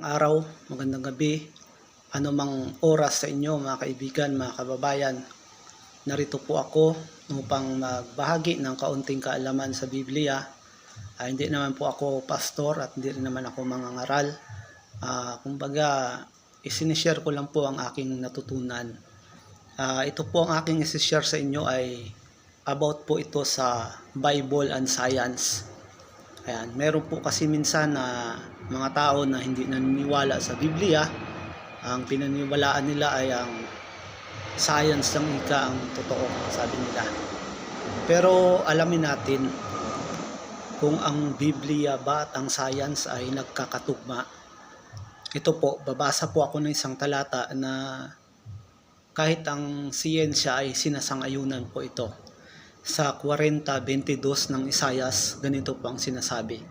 Magandang araw, magandang gabi, anumang oras sa inyo mga kaibigan, mga kababayan. Narito po ako upang magbahagi ng kaunting kaalaman sa Biblia. Ah, hindi naman po ako pastor at hindi rin naman ako mangangaral. Ah, kumbaga, isinishare ko lang po ang aking natutunan. Ah, ito po ang aking isishare sa inyo ay about po ito sa Bible and Science. Ayan, meron po kasi minsan na mga tao na hindi naniniwala sa Biblia, ang pinaniwalaan nila ay ang science ng ika ang totoo, sabi nila. Pero alamin natin kung ang Biblia ba at ang science ay nagkakatugma. Ito po, babasa po ako ng isang talata na kahit ang siyensya ay sinasangayunan po ito sa 40.22 ng Isayas, ganito po ang sinasabi.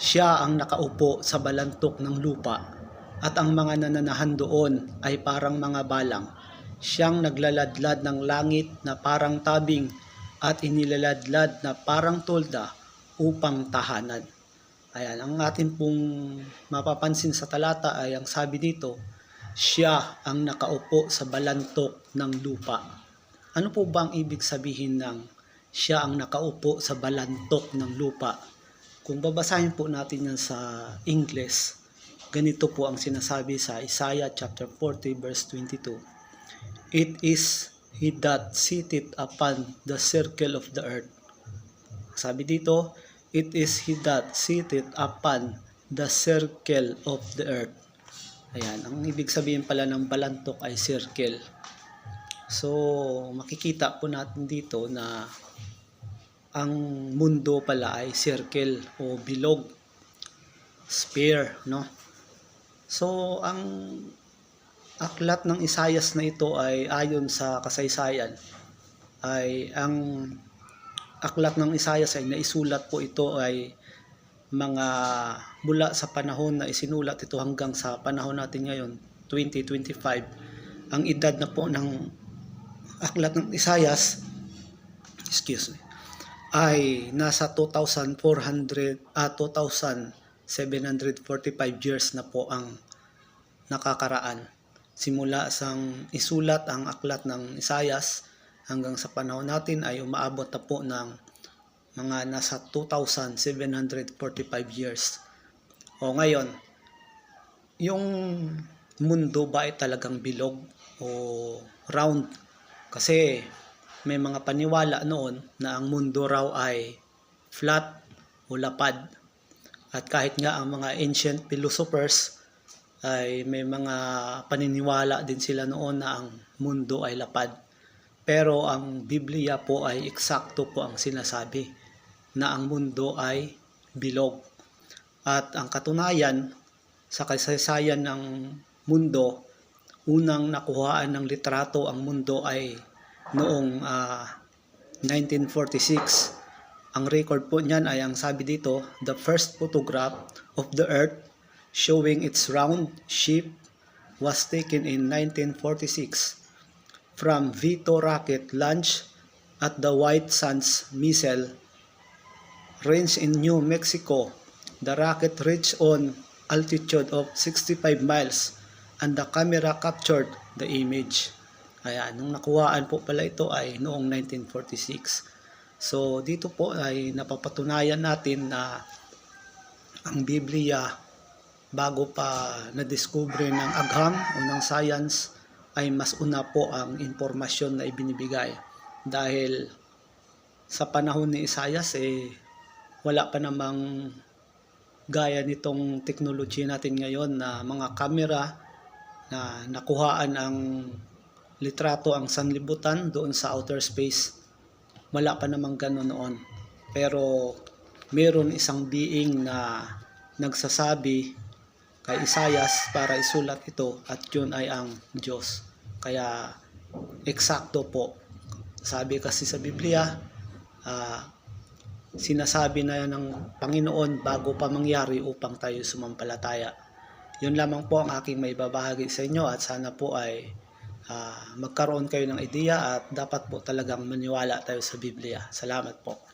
Siya ang nakaupo sa balantok ng lupa at ang mga nananahan doon ay parang mga balang. Siyang naglaladlad ng langit na parang tabing at inilaladlad na parang tolda upang tahanan. Ayan, ang atin pong mapapansin sa talata ay ang sabi dito, siya ang nakaupo sa balantok ng lupa. Ano po ba ang ibig sabihin ng siya ang nakaupo sa balantok ng lupa? Kung babasahin po natin yan sa English, ganito po ang sinasabi sa Isaiah chapter 40 verse 22. It is he that sitteth upon the circle of the earth. Sabi dito, it is he that sitteth upon the circle of the earth. Ayan, ang ibig sabihin pala ng balantok ay circle. So, makikita po natin dito na ang mundo pala ay circle o bilog, sphere, no? So, ang aklat ng Isayas na ito ay ayon sa kasaysayan ay ang aklat ng Isayas ay naisulat po ito ay mga mula sa panahon na isinulat ito hanggang sa panahon natin ngayon 2025 ang edad na po ng aklat ng Isayas excuse me ay nasa 2,400 ah 2,745 years na po ang nakakaraan. Simula sang isulat ang aklat ng Isayas hanggang sa panahon natin ay umaabot na po ng mga nasa 2,745 years. O ngayon yung mundo ba ay talagang bilog o round kasi may mga paniwala noon na ang mundo raw ay flat o lapad. At kahit nga ang mga ancient philosophers ay may mga paniniwala din sila noon na ang mundo ay lapad. Pero ang Biblia po ay eksakto po ang sinasabi na ang mundo ay bilog. At ang katunayan sa kasaysayan ng mundo, unang nakuhaan ng litrato ang mundo ay noong ah, 1946. Ang record po niyan ay ang sabi dito, the first photograph of the earth showing its round shape was taken in 1946 from Vito rocket launch at the White Sands missile range in New Mexico. The rocket reached on altitude of 65 miles and the camera captured the image. Kaya nung nakuhaan po pala ito ay noong 1946. So dito po ay napapatunayan natin na ang Biblia bago pa na-discover ng agham o ng science ay mas una po ang impormasyon na ibinibigay. Dahil sa panahon ni Isaias eh wala pa namang gaya nitong technology natin ngayon na mga kamera na nakuhaan ang litrato ang sanlibutan doon sa outer space. Wala pa namang gano'n noon. Pero meron isang being na nagsasabi kay Isayas para isulat ito at yun ay ang Diyos. Kaya eksakto po. Sabi kasi sa Biblia, ah, sinasabi na yan ng Panginoon bago pa mangyari upang tayo sumampalataya. Yun lamang po ang aking may babahagi sa inyo at sana po ay ah, magkaroon kayo ng ideya at dapat po talagang maniwala tayo sa Biblia. Salamat po.